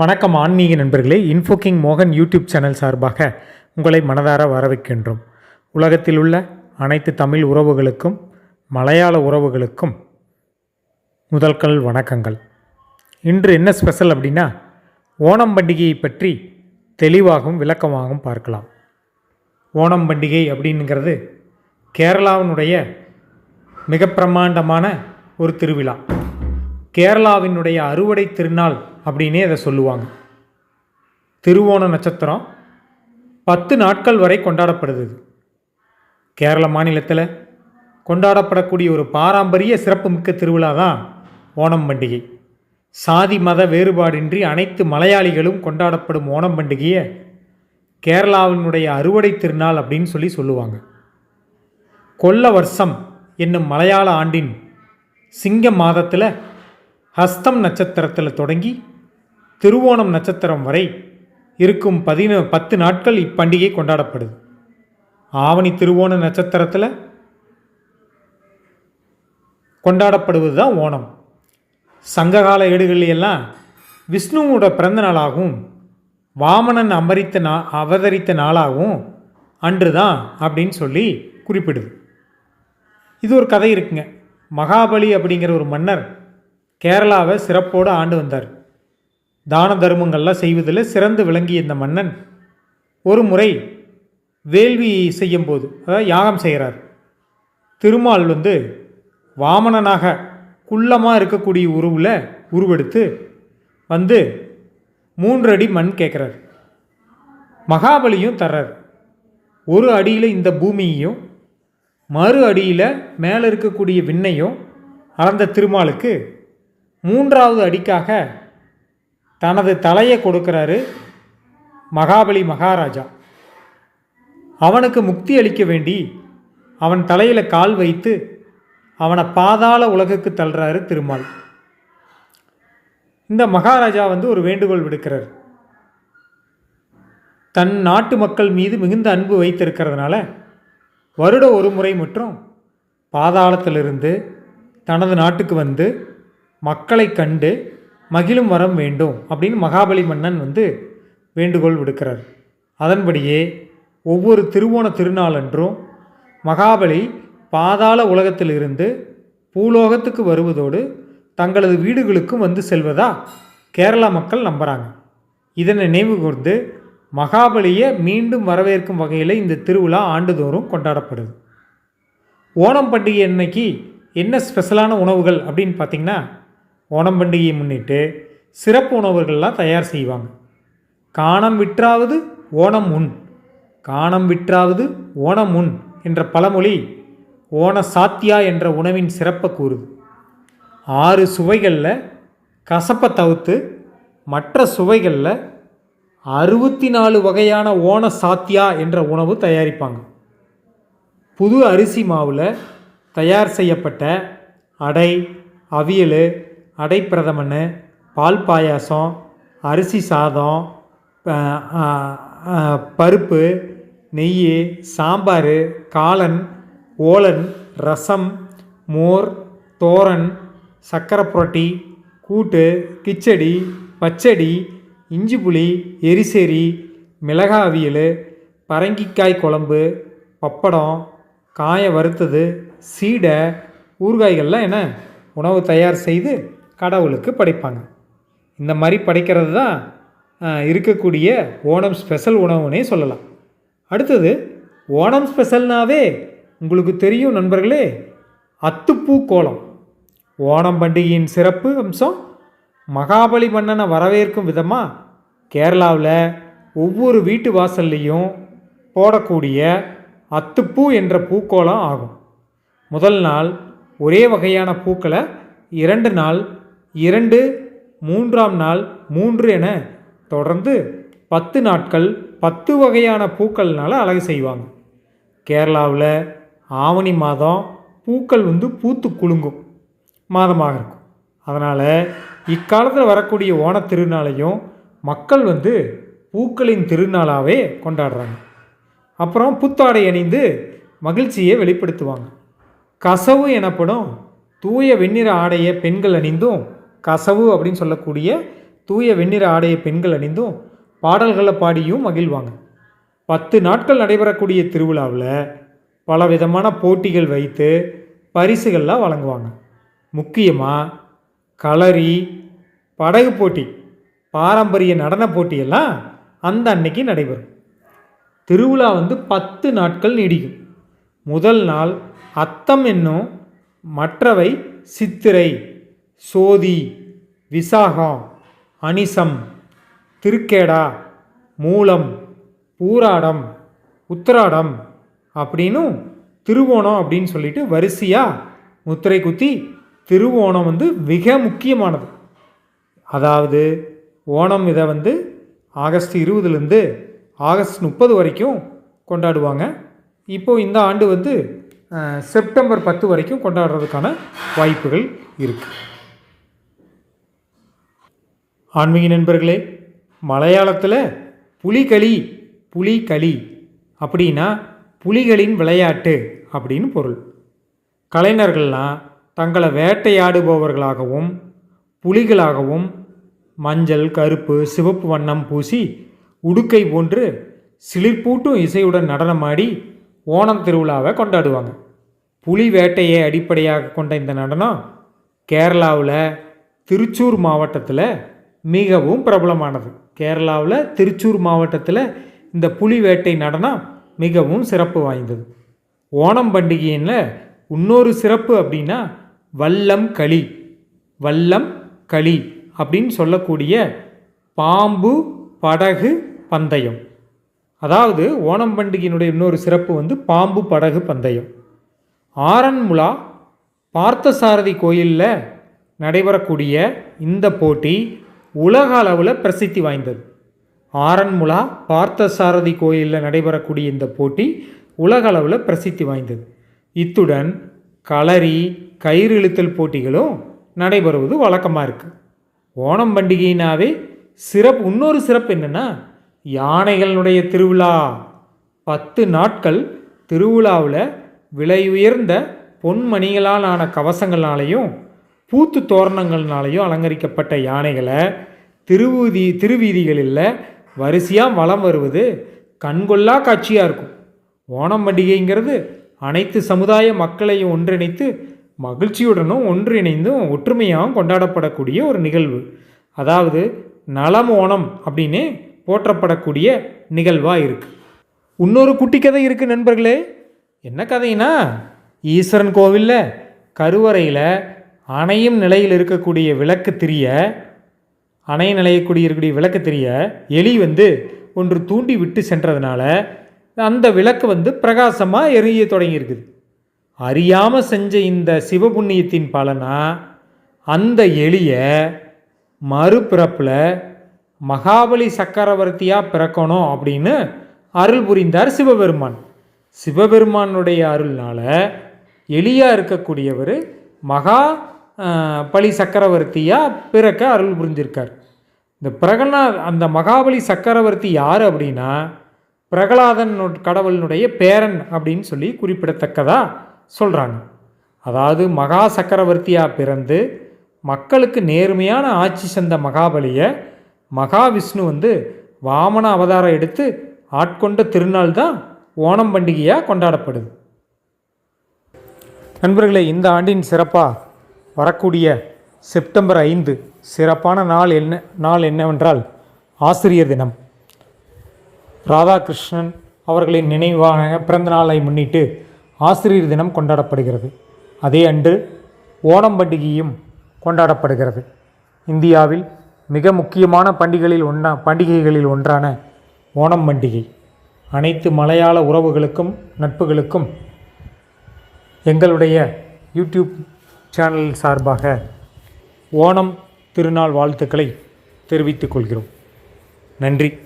வணக்கம் ஆன்மீக நண்பர்களே இன்ஃபோகிங் மோகன் யூடியூப் சேனல் சார்பாக உங்களை மனதார வரவேற்கின்றோம். உலகத்தில் உள்ள அனைத்து தமிழ் உறவுகளுக்கும் மலையாள உறவுகளுக்கும் முதல்கள் வணக்கங்கள். இன்று என்ன ஸ்பெஷல் அப்படின்னா ஓணம் பண்டிகையை பற்றி தெளிவாகவும் விளக்கமாகவும் பார்க்கலாம். ஓணம் பண்டிகை அப்படிங்கிறது கேரளாவினுடைய மிக பிரமாண்டமான ஒரு திருவிழா. கேரளாவினுடைய அறுவடை திருநாள் அப்படின்னே அதை சொல்லுவாங்க. திருவோண நட்சத்திரம் பத்து நாட்கள் வரை கொண்டாடப்படுது கேரள மாநிலத்தில் கொண்டாடப்படக்கூடிய ஒரு பாரம்பரிய சிறப்புமிக்க திருவிழா தான் ஓணம் பண்டிகை. சாதி மத வேறுபாடின்றி அனைத்து மலையாளிகளும் கொண்டாடப்படும் ஓணம் பண்டிகையை கேரளாவினுடைய அறுவடை திருநாள் அப்படின்னு சொல்லி சொல்லுவாங்க. கொல்ல வருஷம் என்னும் மலையாள ஆண்டின் சிங்க மாதத்தில் ஹஸ்தம் நட்சத்திரத்தில் தொடங்கி திருவோணம் நட்சத்திரம் வரை இருக்கும் பதின பத்து நாட்கள் இப்பண்டிகை கொண்டாடப்படுது. ஆவணி திருவோண நட்சத்திரத்தில் கொண்டாடப்படுவது தான் ஓணம். சங்ககால ஏடுகளிலெல்லாம் விஷ்ணுவோட பிறந்த நாளாகவும் வாமனன் அமரித்த நா அவதரித்த நாளாகவும் அன்று தான் அப்படின்னு சொல்லி குறிப்பிடுது. இது ஒரு கதை இருக்குங்க. மகாபலி அப்படிங்கிற ஒரு மன்னர் கேரளாவை சிறப்போடு ஆண்டு வந்தார். தான தர்மங்கள்லாம் செய்வதில் சிறந்து விளங்கிய இந்த மன்னன் ஒரு முறை வேள்வி செய்யும்போது அதாவது யாகம் செய்கிறார். திருமால் வந்து வாமனனாக குள்ளமாக இருக்கக்கூடிய உருவில் உருவெடுத்து வந்து மூன்று அடி மண் கேட்குறார். மகாபலியும் தர்றார். ஒரு அடியில் இந்த பூமியையும் மறு அடியில் மேலே இருக்கக்கூடிய விண்ணையும் அளந்த திருமாலுக்கு மூன்றாவது அடிக்காக தனது தலையை கொடுக்கிறாரு மகாபலி மகாராஜா. அவனுக்கு முக்தி அளிக்க வேண்டி அவன் தலையில் கால் வைத்து அவனை பாதாள உலகுக்கு தள்ளுறாரு திருமால். இந்த மகாராஜா வந்து ஒரு வேண்டுகோள் விடுக்கிறார். தன் நாட்டு மக்கள் மீது மிகுந்த அன்பு வைத்திருக்கிறதுனால வருட ஒரு முறை மற்றும் பாதாளத்திலிருந்து தனது நாட்டுக்கு வந்து மக்களை கண்டு மகிழும் வரம் வேண்டும் அப்படின்னு மகாபலி மன்னன் வந்து வேண்டுகோள் விடுக்கிறார். அதன்படியே ஒவ்வொரு திருவோண திருநாளன்றும் மகாபலி பாதாள உலகத்திலிருந்து பூலோகத்துக்கு வருவதோடு தங்களது வீடுகளுக்கும் வந்து செல்வதா கேரளா மக்கள் நம்புகிறாங்க இதனை நினைவு கூர்ந்து மகாபலியை மீண்டும் வரவேற்கும் வகையில் இந்த திருவிழா ஆண்டுதோறும் கொண்டாடப்படுது. ஓணம் பண்டிகை அன்னைக்கு என்ன ஸ்பெஷலான உணவுகள் அப்படின்னு பார்த்தீங்கன்னா ஓணம் பண்டிகையை முன்னிட்டு சிறப்பு உணவுகள்லாம் தயார் செய்வாங்க. காணம் விற்றாவது ஓணம் உண் காணம் விற்றாவது ஓணம் உண் என்ற பழமொழி ஓண சாத்தியா என்ற உணவின் சிறப்பை கூறுது. ஆறு சுவைகளில் கசப்பை தவிர்த்து மற்ற சுவைகளில் அறுபத்தி நாலு வகையான ஓண சாத்தியா என்ற உணவு தயாரிப்பாங்க. புது அரிசி மாவில் தயார் செய்யப்பட்ட அடை அவியல் அடைப்பிரதமன் பால் பாயாசம் அரிசி சாதம் பருப்பு நெய் சாம்பார் காளான் ஓலன் ரசம் மோர் தோரன் சக்கரை புரட்டி கூட்டு கிச்சடி பச்சடி இஞ்சி புளி எரிசேரி மிளகா அவியல் பரங்கிக்காய் குழம்பு பப்படம் காய வறுத்தது சீடை ஊறுகாய்கள்லாம் என்ன? உணவு தயார் செய்து கடவுளுக்கு படைப்பாங்க. இந்த மாதிரி படைக்கிறது தான் இருக்கக்கூடிய ஓணம் ஸ்பெஷல் உணவுனே சொல்லலாம். அடுத்தது ஓணம் ஸ்பெஷல்னாவே உங்களுக்கு தெரியும் நண்பர்களே அத்துப்பூ கோலம். ஓணம் பண்டிகையின் சிறப்பு அம்சம் மகாபலி மன்னனை வரவேற்கும் விதமாக கேரளாவில் ஒவ்வொரு வீட்டு வாசல்லையும் போடக்கூடிய அத்துப்பூ என்ற பூக்கோளம் ஆகும். முதல் நாள் ஒரே வகையான பூக்களை இரண்டு நாள் இரண்டு மூன்றாம் நாள் மூன்று என தொடர்ந்து பத்து நாட்கள் பத்து வகையான பூக்கள்னால் அழகு செய்வாங்க. கேரளாவில் ஆவணி மாதம் பூக்கள் வந்து பூத்து குலுங்கும் மாதமாக இருக்கும். அதனால் இக்காலத்தில் வரக்கூடிய ஓண திருநாளையும் மக்கள் வந்து பூக்களின் திருநாளாகவே கொண்டாடுறாங்க. அப்புறம் புத்தாடை அணிந்து மகிழ்ச்சியை வெளிப்படுத்துவாங்க. கசவு எனப்படும் தூய வெண்ணிற ஆடையை பெண்கள் அணிந்தும் கசவு அப்படின்னு சொல்லக்கூடிய தூய வெண்ணிற ஆடைய பெண்கள் அணிந்தும் பாடல்களை பாடியும் மகிழ்வாங்க. பத்து நாட்கள் நடைபெறக்கூடிய திருவிழாவில் பல விதமான போட்டிகள் வைத்து பரிசுகள்லாம் வழங்குவாங்க. முக்கியமாக களரி படகு போட்டி பாரம்பரிய நடன போட்டியெல்லாம் அந்த அன்னைக்கு நடைபெறும். திருவிழா வந்து பத்து நாட்கள் நீடிக்கும். முதல் நாள் அத்தம் என்னும் மற்றவை சித்திரை சோதி விசாகம் அனிசம் திருக்கேடா மூலம் பூராடம் உத்திராடம் அப்படின்னும் திருவோணம் அப்படின்னு சொல்லிட்டு வரிசையாக முத்திரை குத்தி திருவோணம் வந்து மிக முக்கியமானது. அதாவது ஓணம் இதை வந்து ஆகஸ்ட் இருபதுலேருந்து ஆகஸ்ட் முப்பது வரைக்கும் கொண்டாடுவாங்க. இப்போது இந்த ஆண்டு வந்து செப்டம்பர் பத்து வரைக்கும் கொண்டாடுறதுக்கான வாய்ப்புகள் இருக்குது ஆன்மீக நண்பர்களே மலையாளத்தில் புலிகளி புலிகளி அப்படின்னா புலிகளின் விளையாட்டு அப்படின்னு பொருள். கலைஞர்கள்லாம் தங்களை வேட்டையாடுபவர்களாகவும் புலிகளாகவும் மஞ்சள் கருப்பு சிவப்பு வண்ணம் பூசி உடுக்கை போன்று சிலிர்ப்பூட்டும் இசையுடன் நடனமாடி ஓணம் திருவிழாவை கொண்டாடுவாங்க. புலி வேட்டையை அடிப்படையாக கொண்ட இந்த நடனம் கேரளாவில் திருச்சூர் மாவட்டத்தில் மிகவும் பிரபலமானது. கேரளாவில் திருச்சூர் மாவட்டத்தில் இந்த புலி வேட்டை நடனம் மிகவும் சிறப்பு வாய்ந்தது. ஓணம் பண்டிகையில் இன்னொரு சிறப்பு அப்படின்னா வல்லம் களி வல்லம் களி அப்படின்னு சொல்லக்கூடிய பாம்பு படகு பந்தயம். அதாவது ஓணம் பண்டிகையினுடைய இன்னொரு சிறப்பு வந்து பாம்பு படகு பந்தயம். ஆரன்முலா பார்த்தசாரதி கோயிலில் நடைபெறக்கூடிய இந்த போட்டி உலக அளவில் பிரசித்தி வாய்ந்தது. ஆரன்முலா பார்த்தசாரதி கோயிலில் நடைபெறக்கூடிய இந்த போட்டி உலக அளவில் பிரசித்தி வாய்ந்தது. இத்துடன் களரி கயிறு இழுத்தல் போட்டிகளும் நடைபெறுவது வழக்கமாக இருக்குது ஓணம் பண்டிகையினாவே சிறப்பு இன்னொரு சிறப்பு என்னென்னா யானைகளினுடைய திருவிழா. பத்து நாட்கள் திருவிழாவில் விலை உயர்ந்த பொன்மணிகளால் ஆன கவசங்களாலையும் பூத்து தோரணங்கள்னாலையும் அலங்கரிக்கப்பட்ட யானைகளை திருவீதி திருவீதிகளில் வரிசையாக வலம் வருவது கண்கொள்ளா காட்சியாக இருக்கும். ஓணம் பண்டிகைங்கிறது அனைத்து சமுதாய மக்களையும் ஒன்றிணைத்து மகிழ்ச்சியுடனும் ஒன்றிணைந்தும் ஒற்றுமையாகவும் கொண்டாடப்படக்கூடிய ஒரு நிகழ்வு. அதாவது நலம் ஓணம் அப்படின்னு போற்றப்படக்கூடிய நிகழ்வாக இருக்குது இன்னொரு குட்டி கதை இருக்குது நண்பர்களே. என்ன கதைனா? ஈஸ்வரன் கோவிலில் கருவறையில் அணையும் நிலையில் இருக்கக்கூடிய விளக்கு திரிய அணை நிலையக்கூடிய இருக்கக்கூடிய விளக்கு தெரிய எலி வந்து ஒன்று தூண்டி விட்டு சென்றதுனால அந்த விளக்கு வந்து பிரகாசமாக எரிய தொடங்கியிருக்குது. அறியாமல் செஞ்ச இந்த சிவபுண்ணியத்தின் பலனா அந்த எலியை மறுபிறப்பில் மகாபலி சக்கரவர்த்தியாக பிறக்கணும் அப்படின்னு அருள் புரிந்தார் சிவபெருமான். சிவபெருமானுடைய அருள்னால எளியாக இருக்கக்கூடியவர் மகா பலி சக்கரவர்த்தியாக பிறக்க அருள் புரிஞ்சிருக்கார். இந்த பிரகலாத் அந்த மகாபலி சக்கரவர்த்தி யார் அப்படின்னா பிரகலாதன் கடவுளினுடைய பேரன் அப்படின்னு சொல்லி குறிப்பிடத்தக்கதாக சொல்கிறாங்க அதாவது மகா சக்கரவர்த்தியாக பிறந்து மக்களுக்கு நேர்மையான ஆட்சி சென்ற மகாபலியை மகாவிஷ்ணு வந்து வாமன அவதாரம் எடுத்து ஆட்கொண்ட திருநாள் தான் ஓணம் பண்டிகையாக கொண்டாடப்படுது. நண்பர்களே இந்த ஆண்டின் சிறப்பாக வரக்கூடிய செப்டம்பர் ஐந்து சிறப்பான நாள் என்ன நாள் என்னவென்றால் ஆசிரியர் தினம். ராதாகிருஷ்ணன் அவர்களின் நினைவாக பிறந்த நாளை முன்னிட்டு ஆசிரியர் தினம் கொண்டாடப்படுகிறது. அதே அன்று ஓணம் பண்டிகையும் கொண்டாடப்படுகிறது. இந்தியாவில் மிக முக்கியமான பண்டிகைகளில் ஒன்றா பண்டிகைகளில் ஒன்றான ஓணம் பண்டிகை. அனைத்து மலையாள உறவுகளுக்கும் நட்புகளுக்கும் எங்களுடைய யூடியூப் சேனல் சார்பாக ஓணம் திருநாள் வாழ்த்துக்களை தெரிவித்துக் கொள்கிறோம். நன்றி.